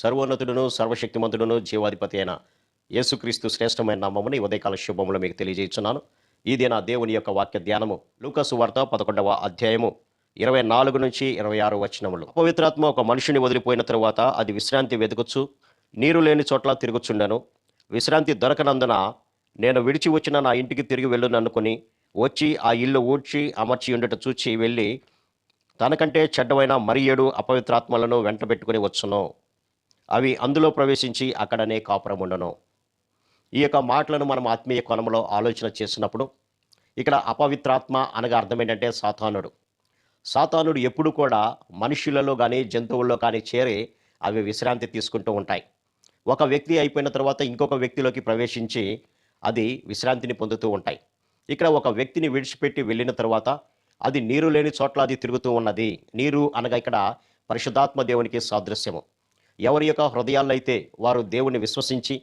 సర్వోన్నతుడును సర్వశక్తిమంతుడును జీవాధిపతి అయిన యేసుక్రీస్తు శ్రేష్టమైన నామముని ఉదయకాల శుభములు మీకు తెలియజేస్తున్నాను ఇది నా దేవుని యొక్క వాక్య ధ్యానము. లూకసు వార్త పదకొండవ అధ్యాయము ఇరవై నాలుగు నుంచి ఇరవై ఆరు వచనములు. పవిత్రాత్మ ఒక మనిషిని వదిలిపోయిన తరువాత అది విశ్రాంతి వెతుకుచు నీరు లేని చోట్ల తిరుగుచుండను. విశ్రాంతి దొరకనందున నేను విడిచి వచ్చిన నా ఇంటికి తిరిగి వెళ్ళుననుకుని వచ్చి ఆ ఇల్లు ఊడ్చి అమర్చి ఉండట చూచి వెళ్ళి తనకంటే చెడ్డమైన మరి ఏడు అపవిత్రాత్మలను వెంటబెట్టుకుని వచ్చును. అవి అందులో ప్రవేశించి అక్కడనే కాపురం ఉండను. ఈ యొక్క మాటలను మనం ఆత్మీయ కోణంలో ఆలోచన చేసినప్పుడు ఇక్కడ అపవిత్రాత్మ అనగా అర్థం ఏంటంటే సాతానుడు. సాతానుడు ఎప్పుడు కూడా మనుషులలో కానీ జంతువుల్లో కానీ చేరి అవి విశ్రాంతి తీసుకుంటూ ఉంటాయి. ఒక వ్యక్తి అయిపోయిన తర్వాత ఇంకొక వ్యక్తిలోకి ప్రవేశించి అది విశ్రాంతిని పొందుతూ ఉంటాయి. ఇక్కడ ఒక వ్యక్తిని విడిచిపెట్టి వెళ్ళిన తర్వాత అది నీరు లేని చోట్ల అది తిరుగుతూ ఉన్నది. నీరు అనగా ఇక్కడ పరిశుద్ధాత్మ దేవునికి సాదృశ్యము. ఎవరి యొక్క హృదయాల్లో అయితే వారు దేవుని విశ్వసించి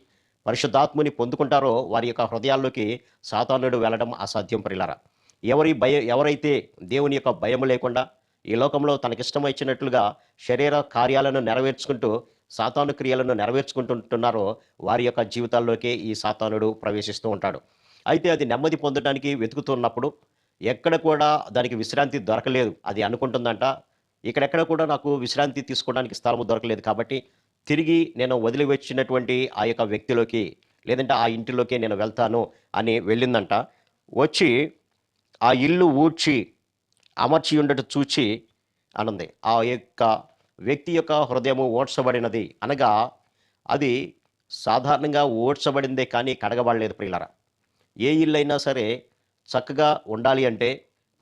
పరిశుద్ధాత్ముని పొందుకుంటారో వారి యొక్క హృదయాల్లోకి సాతానుడు వెళ్ళడం అసాధ్యం ప్రిలారా ఎవరి భయ ఎవరైతే దేవుని యొక్క భయం లేకుండా ఈ లోకంలో తనకిష్టం వచ్చినట్లుగా శరీర కార్యాలను నెరవేర్చుకుంటూ సాతాను క్రియలను నెరవేర్చుకుంటుంటున్నారో వారి యొక్క జీవితాల్లోకి ఈ సాతానుడు ప్రవేశిస్తూ ఉంటాడు. అయితే అది నెమ్మది పొందడానికి వెతుకుతున్నప్పుడు ఎక్కడ కూడా దానికి విశ్రాంతి దొరకలేదు. అది అనుకుంటుందంట ఇక్కడెక్కడ కూడా నాకు విశ్రాంతి తీసుకోవడానికి స్థలము దొరకలేదు కాబట్టి తిరిగి నేను వదిలి వచ్చినటువంటి ఆ యొక్క వ్యక్తిలోకి లేదంటే ఆ ఇంటిలోకి నేను వెళ్తాను అని వెళ్ళిందంట. వచ్చి ఆ ఇల్లు ఊడ్చి అమర్చి ఉండటం చూచి అనుంది. ఆ యొక్క వ్యక్తి యొక్క హృదయము ఓడ్చబడినది అనగా అది సాధారణంగా ఓడ్చబడిందే కానీ కడగబడలేదు ప్రియులరా. ఏ ఇల్లు అయినా సరే చక్కగా ఉండాలి అంటే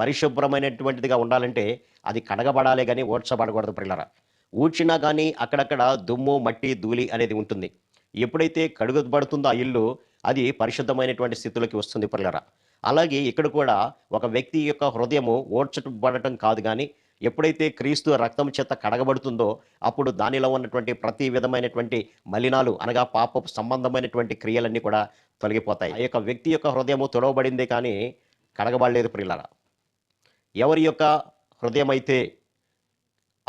పరిశుభ్రమైనటువంటిదిగా ఉండాలంటే అది కడగబడాలి కానీ ఓడ్చబడకూడదు పిల్లరా ఊడ్చినా కానీ అక్కడక్కడ దుమ్ము మట్టి ధూళి అనేది ఉంటుంది. ఎప్పుడైతే కడుగబడుతుందో ఆ ఇల్లు అది పరిశుద్ధమైనటువంటి స్థితిలోకి వస్తుంది పిల్లరా అలాగే ఇక్కడ కూడా ఒక వ్యక్తి యొక్క హృదయము ఓడ్చబడటం కాదు కానీ ఎప్పుడైతే క్రీస్తు రక్తం చేత కడగబడుతుందో అప్పుడు దానిలో ఉన్నటువంటి ప్రతి విధమైనటువంటి మలినాలు అనగా పాప సంబంధమైనటువంటి క్రియలన్నీ కూడా తొలగిపోతాయి. ఆ యొక్క వ్యక్తి యొక్క హృదయము తొడవబడింది కానీ కడగబడలేదు ప్రియులరా ఎవరి యొక్క హృదయం అయితే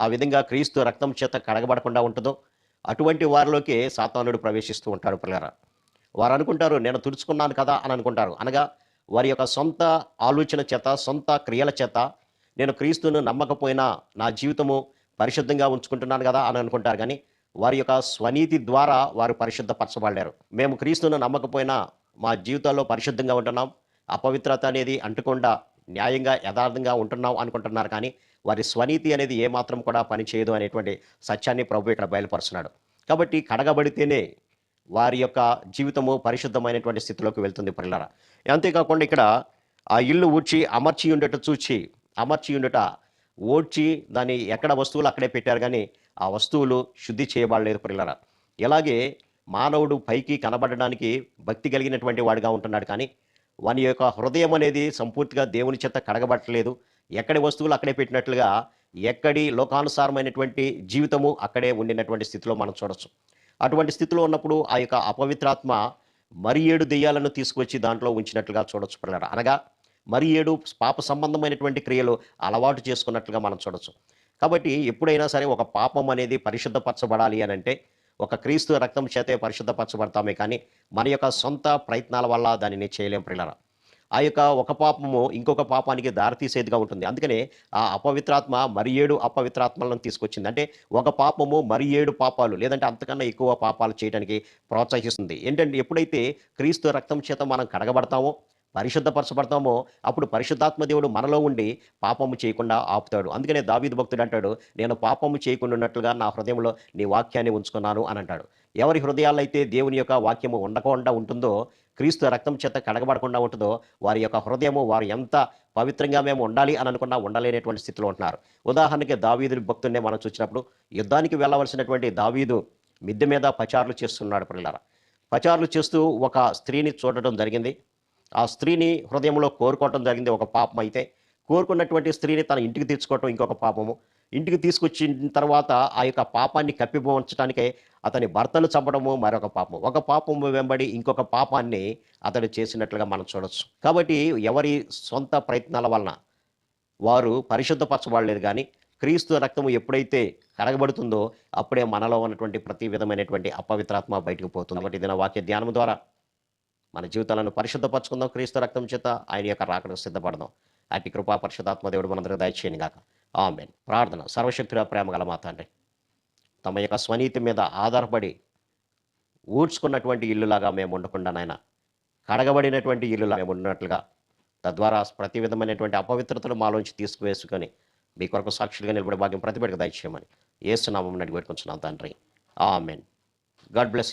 ఆ విధంగా క్రీస్తు రక్తం చేత కడగబడకుండా ఉంటుందో అటువంటి వారిలోకి సాతానుడు ప్రవేశిస్తూ ఉంటాడు పిల్లరా. వారు అనుకుంటారు నేను తుడుచుకున్నాను కదా అని అనుకుంటారు. అనగా వారి యొక్క సొంత ఆలోచన చేత సొంత క్రియల చేత నేను క్రీస్తును నమ్మకపోయినా నా జీవితము పరిశుద్ధంగా ఉంచుకుంటున్నాను కదా అని అనుకుంటారు. కానీ వారి యొక్క స్వనీతి ద్వారా వారు పరిశుద్ధపరచబడలేరు. మేము క్రీస్తును నమ్మకపోయినా మా జీవితాల్లో పరిశుద్ధంగా ఉంటున్నాం. అపవిత్రత అనేది అంటకుండా న్యాయంగా యథార్థంగా ఉంటున్నాం అనుకుంటున్నారు కానీ వారి స్వనీతి అనేది ఏమాత్రం కూడా పనిచేయదు అనేటువంటి సత్యాన్ని ప్రభు ఇక్కడ బయలుపరుస్తున్నాడు. కాబట్టి కడగబడితేనే వారి యొక్క జీవితము పరిశుద్ధమైనటువంటి స్థితిలోకి వెళ్తుంది పిల్లల అంతేకాకుండా ఇక్కడ ఆ ఇల్లు ఊడ్చి అమర్చి ఉండట చూచి అమర్చి ఉండుట ఓడ్చి దాన్ని ఎక్కడ వస్తువులు అక్కడే పెట్టారు కానీ ఆ వస్తువులు శుద్ధి చేయబడలేదు పిల్లల ఇలాగే మానవుడు పైకి కనబడడానికి భక్తి కలిగినటువంటి వాడిగా ఉంటున్నాడు కానీ వాని యొక్క హృదయం అనేది సంపూర్తిగా దేవుని చేత కడగబట్టలేదు. ఎక్కడి వస్తువులు అక్కడే పెట్టినట్లుగా ఎక్కడి లోకానుసారమైనటువంటి జీవితము అక్కడే ఉండినటువంటి స్థితిలో మనం చూడొచ్చు. అటువంటి స్థితిలో ఉన్నప్పుడు ఆ యొక్క అపవిత్రాత్మ మరి ఏడు దెయ్యాలను తీసుకొచ్చి దాంట్లో ఉంచినట్లుగా చూడొచ్చు పిల్లలు అనగా మరి ఏడు పాప సంబంధమైనటువంటి క్రియలు అలవాటు చేసుకున్నట్లుగా మనం చూడొచ్చు. కాబట్టి ఎప్పుడైనా సరే ఒక పాపం అనేది పరిశుద్ధపరచబడాలి అని అంటే ఒక క్రీస్తు రక్తం చేతే పరిశుద్ధపరచబడతామే కానీ మన యొక్క సొంత ప్రయత్నాల వల్ల దానిని చేయలేం ప్రిల్లరా ఆ యొక్క ఒక పాపము ఇంకొక పాపానికి దారితీసేదిగా ఉంటుంది. అందుకనే ఆ అపవిత్రాత్మ మరి ఏడు అపవిత్రాత్మలను తీసుకొచ్చింది. అంటే ఒక పాపము మరి ఏడు పాపాలు లేదంటే అంతకన్నా ఎక్కువ పాపాలు చేయడానికి ప్రోత్సహిస్తుంది. ఏంటంటే ఎప్పుడైతే క్రీస్తు రక్తం చేత మనం కడగబడతామో పరిశుద్ధపరచబడతామో అప్పుడు పరిశుద్ధాత్మ దేవుడు మనలో ఉండి పాపము చేయకుండా ఆపుతాడు. అందుకనే దావీదు భక్తుడు అంటాడు నేను పాపము చేయకుండా ఉన్నట్లుగా నా హృదయంలో నీ వాక్యాన్ని ఉంచుకున్నాను అని అంటాడు. ఎవరి హృదయాల్లో అయితే దేవుని యొక్క వాక్యము ఉండకుండా ఉంటుందో క్రీస్తు రక్తం చేత కడగబడకుండా ఉంటుందో వారి యొక్క హృదయము వారు ఎంత పవిత్రంగా మేము ఉండాలి అని అనుకున్నా ఉండలేనటువంటి స్థితిలో ఉంటున్నారు. ఉదాహరణకి దావీదు భక్తుడినే మనం చూసినప్పుడు యుద్ధానికి వెళ్ళవలసినటువంటి దావీదు మిద్దె మీద పచారులు చేస్తున్నాడు పిల్లల పచారులు చేస్తూ ఒక స్త్రీని చూడటం జరిగింది. ఆ స్త్రీని హృదయంలో కోరుకోవటం జరిగింది ఒక పాపం అయితే. కోరుకున్నటువంటి స్త్రీని తన ఇంటికి తెచ్చుకోవటం ఇంకొక పాపము. ఇంటికి తీసుకొచ్చిన తర్వాత ఆ యొక్క పాపాన్ని కప్పిపోంచడానికే అతని భర్తను చంపడము మరొక పాపం ఒక పాపం వెంబడి ఇంకొక పాపాన్ని అతడు చేసినట్లుగా మనం చూడొచ్చు. కాబట్టి ఎవరి సొంత ప్రయత్నాల వలన వారు పరిశుద్ధపరచబడలేదు కానీ క్రీస్తు రక్తము ఎప్పుడైతే కరగబడుతుందో అప్పుడే మనలో ఉన్నటువంటి ప్రతి విధమైనటువంటి అపవిత్రాత్మ బయటకు పోతుంది. కాబట్టి ఇది నా వాక్య ధ్యానం ద్వారా మన జీవితాలను పరిశుద్ధపరచుకుందాం క్రీస్తు రక్తం చేత ఆయన యొక్క రాకడకు సిద్ధపడదాం. అటు కృపా పరిశుద్ధాత్మ దేవుడు మనందరూ దయచేయని గాక. ఆమెన్. ప్రార్థన సర్వశక్తుల ప్రేమ గల మా తండ్రి. తమ యొక్క స్వనీతి మీద ఆధారపడి ఊడ్చుకున్నటువంటి ఇల్లులాగా మేము ఉండకుండా నాయన కడగబడినటువంటి ఇల్లులా మేము ఉన్నట్లుగా తద్వారా ప్రతి విధమైనటువంటి అపవిత్రతలు మాలోంచి తీసుకువేసుకొని మీ కొరకు సాక్షులుగా నిలబడే భాగ్యం ప్రతిపెట్టుకు దయచేయమని ఏసునామం నడిపెట్టుకుంటున్నాం తండ్రి. ఆమెన్. God bless